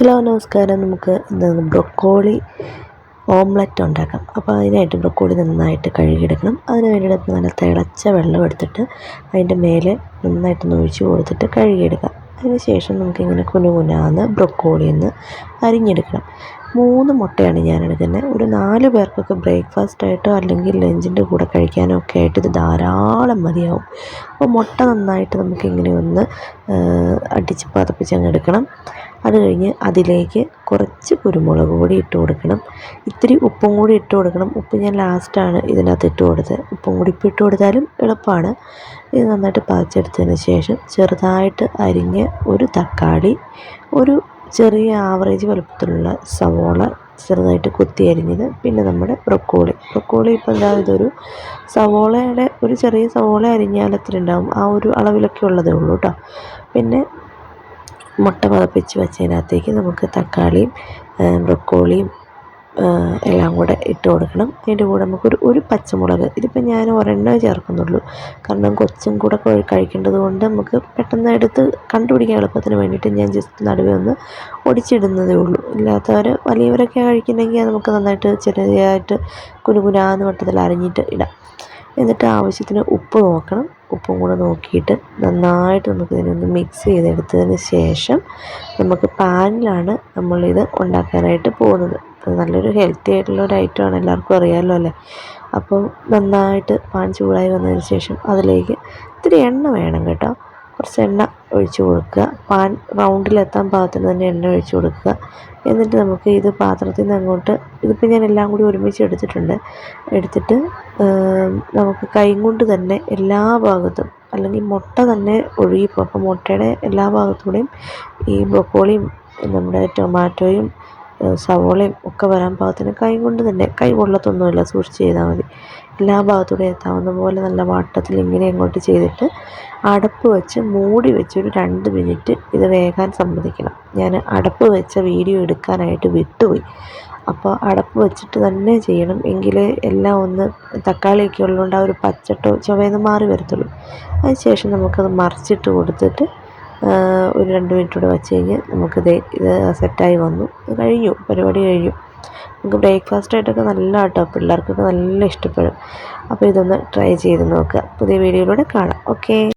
Hello നമസ്കാരം. നമുക്ക് broccoli omelette ഉണ്ടാക്കാം. അപ്പോൾ അതിനായിട്ട് ബ്രൊക്കോളി നന്നായിട്ട് കഴുകിയെടുക്കണം. അതിന് വേണ്ടിയിട്ട് നല്ല തിളച്ച വെള്ളം എടുത്തിട്ട് അതിന്റെ മേലെ നന്നായിട്ട് ഒഴിച്ച് കൊടുത്തിട്ട് കഴുകിയെടുക്കാം. അതിന് ശേഷം നമുക്കിങ്ങനെ കുനുകുനാന്ന് ബ്രൊക്കോളി ഒന്ന് അരിഞ്ഞെടുക്കണം. മൂന്ന് മുട്ടയാണ് ഞാൻ എടുക്കുന്നത്. ഒരു നാല് പേർക്കൊക്കെ ബ്രേക്ക്ഫാസ്റ്റ് ആയിട്ടോ അല്ലെങ്കിൽ ലഞ്ചിന്റെ കൂടെ കഴിക്കാനോ ഒക്കെ ആയിട്ട് ഇത് ധാരാളം മതിയാവും. അപ്പോൾ മുട്ട നന്നായിട്ട് നമുക്കിങ്ങനെ ഒന്ന് അടിച്ച് പതപ്പിച്ച് അങ്ങ് എടുക്കണം. അത് കഴിഞ്ഞ് അതിലേക്ക് കുറച്ച് കുരുമുളക് കൂടി ഇട്ട് കൊടുക്കണം. ഇത്തിരി ഉപ്പും കൂടി ഇട്ട് കൊടുക്കണം. ഉപ്പ് ഞാൻ ലാസ്റ്റാണ് ഇതിനകത്ത് ഇട്ട് കൊടുത്തത്. ഉപ്പും കൂടി ഇപ്പം ഇട്ട് കൊടുത്താലും എളുപ്പമാണ്. ഇത് നന്നായിട്ട് പതച്ചെടുത്തതിന് ശേഷം ചെറുതായിട്ട് അരിഞ്ഞ് ഒരു തക്കാളി ഒരു ചെറിയ ആവറേജ് വലുപ്പത്തിലുള്ള സവോള ചെറുതായിട്ട് കുത്തി അരിഞ്ഞത് പിന്നെ നമ്മുടെ ബ്രൊക്കോളി. ബ്രൊക്കോളി ഇപ്പോൾ എന്താ ഇതൊരു സവോളയുടെ ഒരു ചെറിയ സവോള അരിഞ്ഞാൽ എത്ര ഉണ്ടാവും? ആ ഒരു അളവിലൊക്കെ ഉള്ളതേ ഉള്ളൂ കേട്ടോ പിന്നെ മുട്ട പതപ്പിച്ച് വെച്ചതിനകത്തേക്ക് നമുക്ക് തക്കാളിയും ബ്രൊക്കോളിയും എല്ലാം കൂടെ ഇട്ട് കൊടുക്കണം. അതിന്റെ കൂടെ നമുക്കൊരു ഒരു പച്ചമുളക്. ഇതിപ്പോൾ ഞാൻ ഒരെണ്ണ ചേർക്കുന്നുള്ളൂ. കാരണം കൊച്ചും കൂടെ കഴിക്കേണ്ടത് കൊണ്ട് നമുക്ക് പെട്ടെന്ന് എടുത്ത് കണ്ടുപിടിക്കാൻ എളുപ്പത്തിന് വേണ്ടിയിട്ട് ഞാൻ ജസ്റ്റ് നടുവേ ഒന്ന് ഒടിച്ചിടുന്നതേ ഉള്ളൂ. ഇല്ലാത്തവർ വലിയവരൊക്കെ കഴിക്കുന്നെങ്കിൽ നമുക്ക് നന്നായിട്ട് ചെറിയതായിട്ട് കുനുകുനാന്ന് വട്ടത്തിൽ അരിഞ്ഞിട്ട് ഇടാം. എന്നിട്ട് ആവശ്യത്തിന് ഉപ്പ് നോക്കണം. ഉപ്പും കൂടെ നോക്കിയിട്ട് നന്നായിട്ട് നമുക്ക് ഇതിനൊന്ന് മിക്സ് ചെയ്തെടുത്തതിന് ശേഷം നമുക്ക് പാനിലാണ് നമ്മളിത് ഉണ്ടാക്കാനായിട്ട് പോകുന്നത്. നല്ലൊരു ഹെൽത്തി ആയിട്ടുള്ള ഒരു ഐറ്റമാണ് എല്ലാവർക്കും അറിയാമല്ലോ അല്ലേ? അപ്പോൾ നന്നായിട്ട് പാൻ ചൂടായി വന്നതിന് ശേഷം അതിലേക്ക് ഇത്തിരി എണ്ണ വേണം കേട്ടോ. കുറച്ച് എണ്ണ ഒഴിച്ച് കൊടുക്കുക. പാൻ റൗണ്ടിലെത്താൻ പാകത്തിന് തന്നെ എണ്ണ ഒഴിച്ച് കൊടുക്കുക. എന്നിട്ട് നമുക്ക് ഇത് പാത്രത്തിൽ നിന്ന് അങ്ങോട്ട് ഇതിപ്പോൾ ഞാൻ എല്ലാം കൂടി ഒരുമിച്ച് എടുത്തിട്ടുണ്ട്. എടുത്തിട്ട് നമുക്ക് കൈ കൊണ്ട് തന്നെ എല്ലാ ഭാഗത്തും അല്ലെങ്കിൽ മുട്ട തന്നെ ഒഴുകിപ്പോൾ അപ്പോൾ മുട്ടയുടെ എല്ലാ ഭാഗത്തൂടെയും ഈ ബ്രൊക്കോളിയും നമ്മുടെ ടൊമാറ്റോയും സവോളയും ഒക്കെ വരാൻ പാകത്തിന് കൈ കൊണ്ട് തന്നെ കൈ കൊള്ളത്തൊന്നുമില്ല സൂക്ഷിച്ച് ചെയ്താൽ മതി. എല്ലാ ഭാഗത്തൂടെ എത്താവുന്ന പോലെ നല്ല വട്ടത്തിൽ ഇങ്ങനെ അങ്ങോട്ട് ചെയ്തിട്ട് അടപ്പ് വെച്ച് മൂടി വെച്ച് ഒരു രണ്ട് മിനിറ്റ് ഇത് വേകാൻ സമ്മതിക്കണം. ഞാൻ അടപ്പ് വെച്ച വീഡിയോ എടുക്കാനായിട്ട് വിട്ടുപോയി. അപ്പോൾ അടപ്പ് വെച്ചിട്ട് തന്നെ ചെയ്യണം. എങ്കിലേ എല്ലാം ഒന്ന് തക്കാളിയൊക്കെ ഉള്ളതുകൊണ്ട് ആ ഒരു പച്ചട്ടോ ചുവയെന്ന് മാറി വരത്തുള്ളൂ. അതിനുശേഷം നമുക്കത് മറിച്ചിട്ട് കൊടുത്തിട്ട് ഒരു രണ്ട് മിനിറ്റ് കൂടെ വെച്ച് കഴിഞ്ഞ് നമുക്കിത് ഇത് സെറ്റായി വന്നു. കഴിഞ്ഞു. പരിപാടി കഴിഞ്ഞു. നമുക്ക് ബ്രേക്ക്ഫാസ്റ്റ് ആയിട്ടൊക്കെ നല്ല കേട്ടോ പിള്ളേർക്കൊക്കെ നല്ല ഇഷ്ടപ്പെടും. അപ്പോൾ ഇതൊന്ന് ട്രൈ ചെയ്ത് നോക്കുക. പുതിയ വീഡിയോയിലൂടെ കാണാം. ഓക്കേ